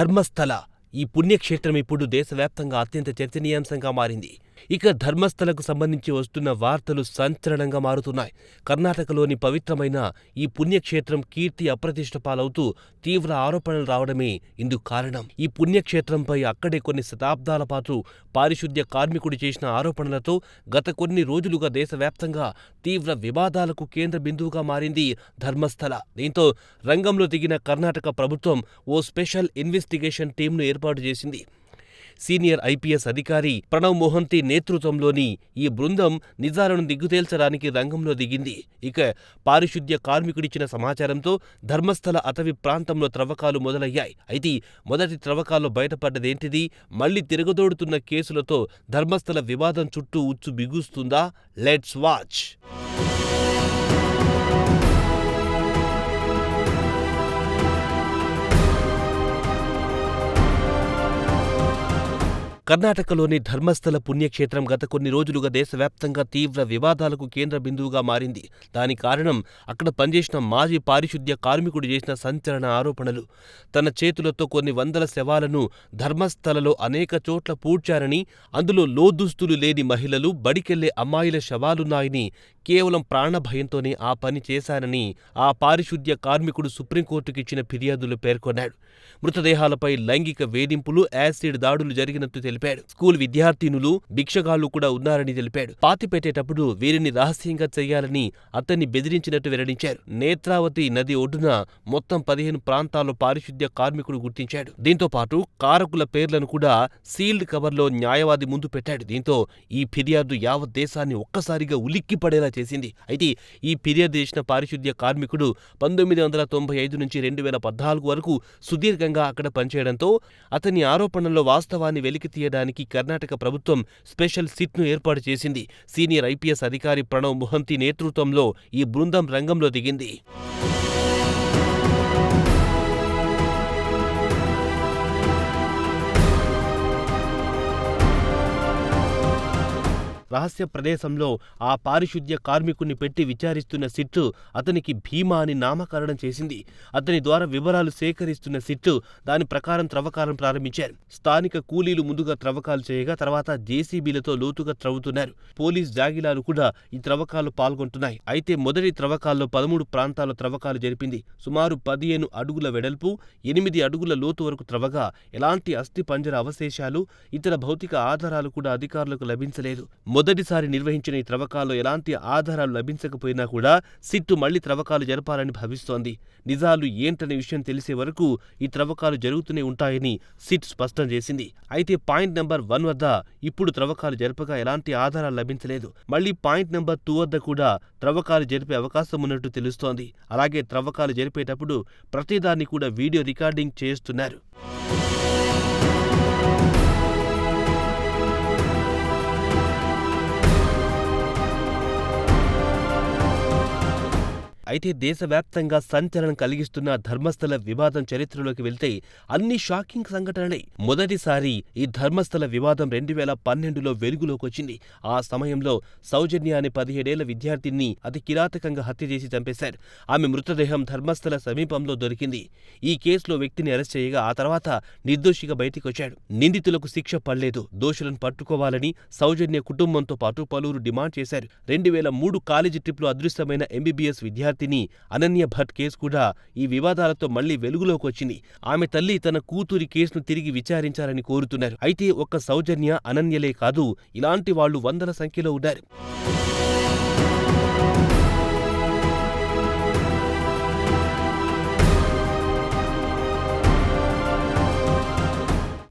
ధర్మస్థల ఈ పుణ్యక్షేత్రం ఇప్పుడు దేశవ్యాప్తంగా అత్యంత చర్చనీయాంశంగా మారింది. ఇక ధర్మస్థలకు సంబంధించి వస్తున్న వార్తలు సంచలనంగా మారుతున్నాయి. కర్ణాటకలోని పవిత్రమైన ఈ పుణ్యక్షేత్రం కీర్తి అప్రతిష్ట పాలవుతూ తీవ్ర ఆరోపణలు రావడమే ఇందుకు కారణం. ఈ పుణ్యక్షేత్రంపై అక్కడే కొన్ని శతాబ్దాల పాటు పారిశుద్ధ్య కార్మికుడు చేసిన ఆరోపణలతో గత కొన్ని రోజులుగా దేశవ్యాప్తంగా తీవ్ర వివాదాలకు కేంద్ర బిందువుగా మారింది ధర్మస్థల. దీంతో రంగంలో దిగిన కర్ణాటక ప్రభుత్వం ఓ స్పెషల్ ఇన్వెస్టిగేషన్ టీమ్ను ఏర్పాటు ఏర్పాటు చేసింది. సీనియర్ ఐపీఎస్ అధికారి ప్రణవ్ మోహంతి నేతృత్వంలోని ఈ బృందం నిజాలను నిగ్గుతేల్చడానికి రంగంలో దిగింది. ఇక పారిశుద్ధ్య కార్మికుడిచ్చిన సమాచారంతో ధర్మస్థల అటవీ ప్రాంతంలో త్రవ్వకాలు మొదలయ్యాయి. అయితే మొదటి త్రవ్వకాల్లో బయటపడ్డదేంటిది? మళ్ళీ తిరగదోడుతున్న కేసులతో ధర్మస్థల వివాదం చుట్టూ ఉచ్చు బిగుస్తుందా? Let's watch. కర్ణాటకలోని ధర్మస్థల పుణ్యక్షేత్రం గత కొన్ని రోజులుగా దేశవ్యాప్తంగా తీవ్ర వివాదాలకు కేంద్ర బిందువుగా మారింది. దానికి కారణం అక్కడ పనిచేసిన మాజీ పారిశుద్ధ్య కార్మికుడు చేసిన సంచలన ఆరోపణలు. తన చేతులతో కొన్ని వందల శవాలను ధర్మస్థలలో అనేక చోట్ల పూడ్చారని, అందులో లోదుస్తులు లేని మహిళలు, బడికెళ్ళే అమ్మాయిల శవాలున్నాయని, కేవలం ప్రాణభయంతోనే ఆ పని చేశానని ఆ పారిశుద్ధ్య కార్మికుడు సుప్రీంకోర్టుకిచ్చిన ఫిర్యాదులో పేర్కొన్నాడు. మృతదేహాలపై లైంగిక వేధింపులు, యాసిడ్ దాడులు జరిగినట్టు తెలిపాడు. స్కూల్ విద్యార్థినులు, భిక్షగాళ్ళు కూడా ఉన్నారని తెలిపాడు. పాతి పెట్టేటప్పుడు వీరిని రహస్యంగా చేయాలని అతన్ని బెదిరించినట్టు వెల్లడించారు. నేత్రావతి నది ఒడ్డున మొత్తం పదిహేను ప్రాంతాల్లో పారిశుద్ధ్య కార్మికుడు గుర్తించాడు. దీంతో పాటు కారకుల పేర్లను కూడా సీల్డ్ కవర్లో న్యాయవాది ముందు పెట్టాడు. దీంతో ఈ ఫిర్యాదు యావత్ దేశాన్ని ఒక్కసారిగా ఉలిక్కిపడేలా చేసింది. అయితే ఈ ఫిర్యాదు చేసిన పారిశుద్ధ్య కార్మికుడు పంతొమ్మిది వందల తొంభై ఐదు నుంచి రెండు వేల పద్నాలుగు వరకు సుదీర్ఘంగా అక్కడ పనిచేయడంతో అతని ఆరోపణల్లో వాస్తవాన్ని వెలికి చేయడానికి కర్ణాటక ప్రభుత్వం స్పెషల్ సిట్ను ఏర్పాటు చేసింది. సీనియర్ ఐపీఎస్ అధికారి ప్రణవ్ మొహంతి నేతృత్వంలో ఈ బృందం రంగంలో దిగింది. రహస్య ప్రదేశంలో ఆ పారిశుద్ధ్య కార్మికుణ్ణి పెట్టి విచారిస్తున్న సిట్టు అతనికి భీమా అని నామకరణం చేసింది. అతని ద్వారా వివరాలు సేకరిస్తున్న సిట్టు దాని ప్రకారం త్రవ్వకాలను ప్రారంభించారు. స్థానిక కూలీలు ముందుగా త్రవ్వకాలు చేయగా తర్వాత జేసీబీలతో లోతుగా త్రవ్వుతున్నారు. పోలీస్ జాగిలాలు కూడా ఈ త్రవ్వకాలు పాల్గొంటున్నాయి. అయితే మొదటి త్రవ్వకాల్లో పదమూడు ప్రాంతాల త్రవ్వకాలు జరిపింది. సుమారు పదిహేను అడుగుల వెడల్పు, ఎనిమిది అడుగుల లోతు వరకు త్రవ్వగా ఎలాంటి అస్థిపంజర అవశేషాలు, ఇతర భౌతిక ఆధారాలు కూడా అధికారులకు లభించలేదు. మొదటిసారి నిర్వహించిన ఈ త్రవ్వకాల్లో ఎలాంటి ఆధారాలు లభించకపోయినా కూడా సిట్టు మళ్ళీ త్రవ్వకాలు జరపాలని భావిస్తోంది. నిజాలు ఏంటనే విషయం తెలిసే వరకు ఈ త్రవ్వకాలు జరుగుతూనే ఉంటాయని సిట్ స్పష్టం చేసింది. అయితే పాయింట్ నెంబర్ వన్ వద్ద ఇప్పుడు త్రవ్వకాలు జరపగా ఎలాంటి ఆధారాలు లభించలేదు. మళ్ళీ పాయింట్ నెంబర్ టూ వద్ద కూడా త్రవ్వకాలు జరిపే అవకాశం ఉన్నట్టు తెలుస్తోంది. అలాగే త్రవ్వకాలు జరిపేటప్పుడు ప్రతిదాన్ని కూడా వీడియో రికార్డింగ్ చేస్తున్నారు. అయితే దేశవ్యాప్తంగా సంచలనం కలిగిస్తున్న ధర్మస్థల వివాదం చరిత్రలోకి వెళ్తే అన్ని షాకింగ్ సంఘటనలే. మొదటిసారి ఈ ధర్మస్థల వివాదం రెండు వేల పన్నెండులో వెలుగులోకొచ్చింది. ఆ సమయంలో సౌజన్య అనే పదిహేడేళ్ళ విద్యార్థిని అతి కిరాతకంగా హత్య చేసి చంపేశారు. ఆమె మృతదేహం ధర్మస్థల సమీపంలో దొరికింది. ఈ కేసులో వ్యక్తిని అరెస్ట్ చేయగా ఆ తర్వాత నిర్దోషిగా బయటికొచ్చాడు. నిందితులకు శిక్ష పడలేదు. దోషులను పట్టుకోవాలని సౌజన్య కుటుంబంతో పాటు పలువురు డిమాండ్ చేశారు. రెండు వేల మూడు కాలేజీ ట్రిప్లో అదృశ్యమైన ఎంబీబీఎస్ విద్యార్థి విద్యార్థిని అనన్య భట్ కేసు కూడా ఈ వివాదాలతో మళ్ళీ వెలుగులోకొచ్చింది. ఆమె తల్లి తన కూతురి కేసును తిరిగి విచారించాలని కోరుతున్నారు. అయితే ఒక్క సౌజన్య, అనన్యలే కాదు ఇలాంటి వాళ్ళు వందల సంఖ్యలో ఉన్నారు.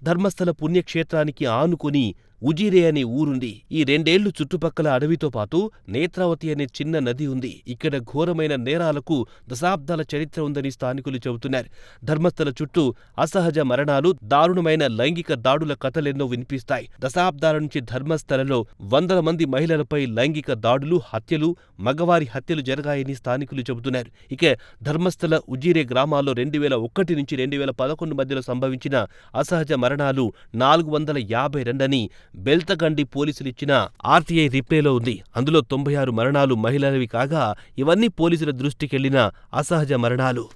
ధర్మస్థల పుణ్యక్షేత్రానికి ఆనుకుని ఉజిరే అనే ఊరుంది. ఈ రెండేళ్ళు చుట్టుపక్కల అడవితో పాటు నేత్రావతి అనే చిన్న నది ఉంది. ఇక్కడ ఘోరమైన నేరాలకు దశాబ్దాల చరిత్ర ఉందని స్థానికులు చెబుతున్నారు. ధర్మస్థల చుట్టూ అసహజ మరణాలు, దారుణమైన లైంగిక దాడుల కథలెన్నో వినిపిస్తాయి. దశాబ్దాల నుంచి ధర్మస్థలలో వందల మంది మహిళలపై లైంగిక దాడులు, హత్యలు, మగవారి హత్యలు జరగాయని స్థానికులు చెబుతున్నారు. ఇక ధర్మస్థల ఉజిరే గ్రామాల్లో రెండు వేల ఒకటి నుంచి రెండు వేల పదకొండు మధ్యలో సంభవించిన అసహజ మరణాలు నాలుగు వందల యాభై రెండని బెల్తగండి పోలీసులు ఇచ్చిన ఆర్టీఐ రిప్లేలో ఉంది. అందులో తొంభై ఆరు మరణాలు మహిళలవి కాగా ఇవన్నీ పోలీసుల దృష్టికెళ్ళిన అసహజ మరణాలు.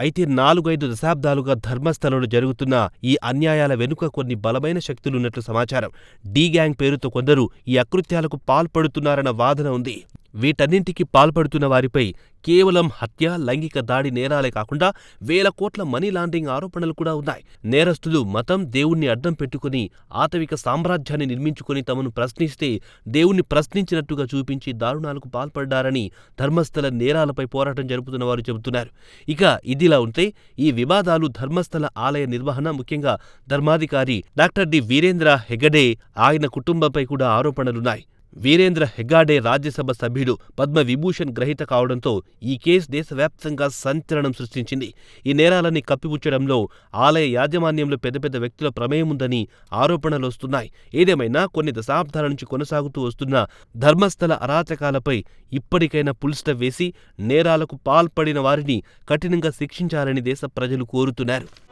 అయితే నాలుగైదు దశాబ్దాలుగా ధర్మస్థలంలో జరుగుతున్న ఈ అన్యాయాల వెనుక కొన్ని బలమైన శక్తులున్నట్లు సమాచారం. డీ గ్యాంగ్ పేరుతో కొందరు ఈ అకృత్యాలకు పాల్పడుతున్నారన్న వాదన ఉంది. వీటన్నింటికి పాల్పడుతున్న వారిపై కేవలం హత్య లైంగిక దాడి నేరాలే కాకుండా వేల కోట్ల మనీ లాండరింగ్ ఆరోపణలు కూడా ఉన్నాయి. నేరస్తులు మతం దేవుణ్ణి అడ్డం పెట్టుకుని ఆతవిక సామ్రాజ్యాన్ని నిర్మించుకుని తమను ప్రశ్నిస్తే దేవుణ్ణి ప్రశ్నించినట్టుగా చూపించి దారుణాలకు పాల్పడ్డారని ధర్మస్థల నేరాలపై పోరాటం జరుపుతున్న వారు చెబుతున్నారు. ఇక ఇదిలా ఉంటే ఈ వివాదాలు ధర్మస్థల ఆలయ నిర్వహణ ముఖ్యంగా ధర్మాధికారి డాక్టర్ డి. వీరేంద్ర హెగడే ఆయన కుటుంబంపై కూడా ఆరోపణలున్నాయి. వీరేంద్ర హెగ్గాడే రాజ్యసభ సభ్యుడు పద్మ విభూషణ్ గ్రహీత కావడంతో ఈ కేసు దేశవ్యాప్తంగా సంచలనం సృష్టించింది. ఈ నేరాలన్నీ కప్పిపుచ్చడంలో ఆలయ యాజమాన్యంలో పెద్ద పెద్ద వ్యక్తుల ప్రమేయం ఉందని ఆరోపణలు వస్తున్నాయి. ఏదేమైనా కొన్ని దశాబ్దాల నుంచి కొనసాగుతూ వస్తున్న ధర్మస్థల అరాచకాలపై ఇప్పటికైనా పులిస్టప్ వేసి నేరాలకు పాల్పడిన వారిని కఠినంగా శిక్షించాలని దేశ ప్రజలు కోరుతున్నారు.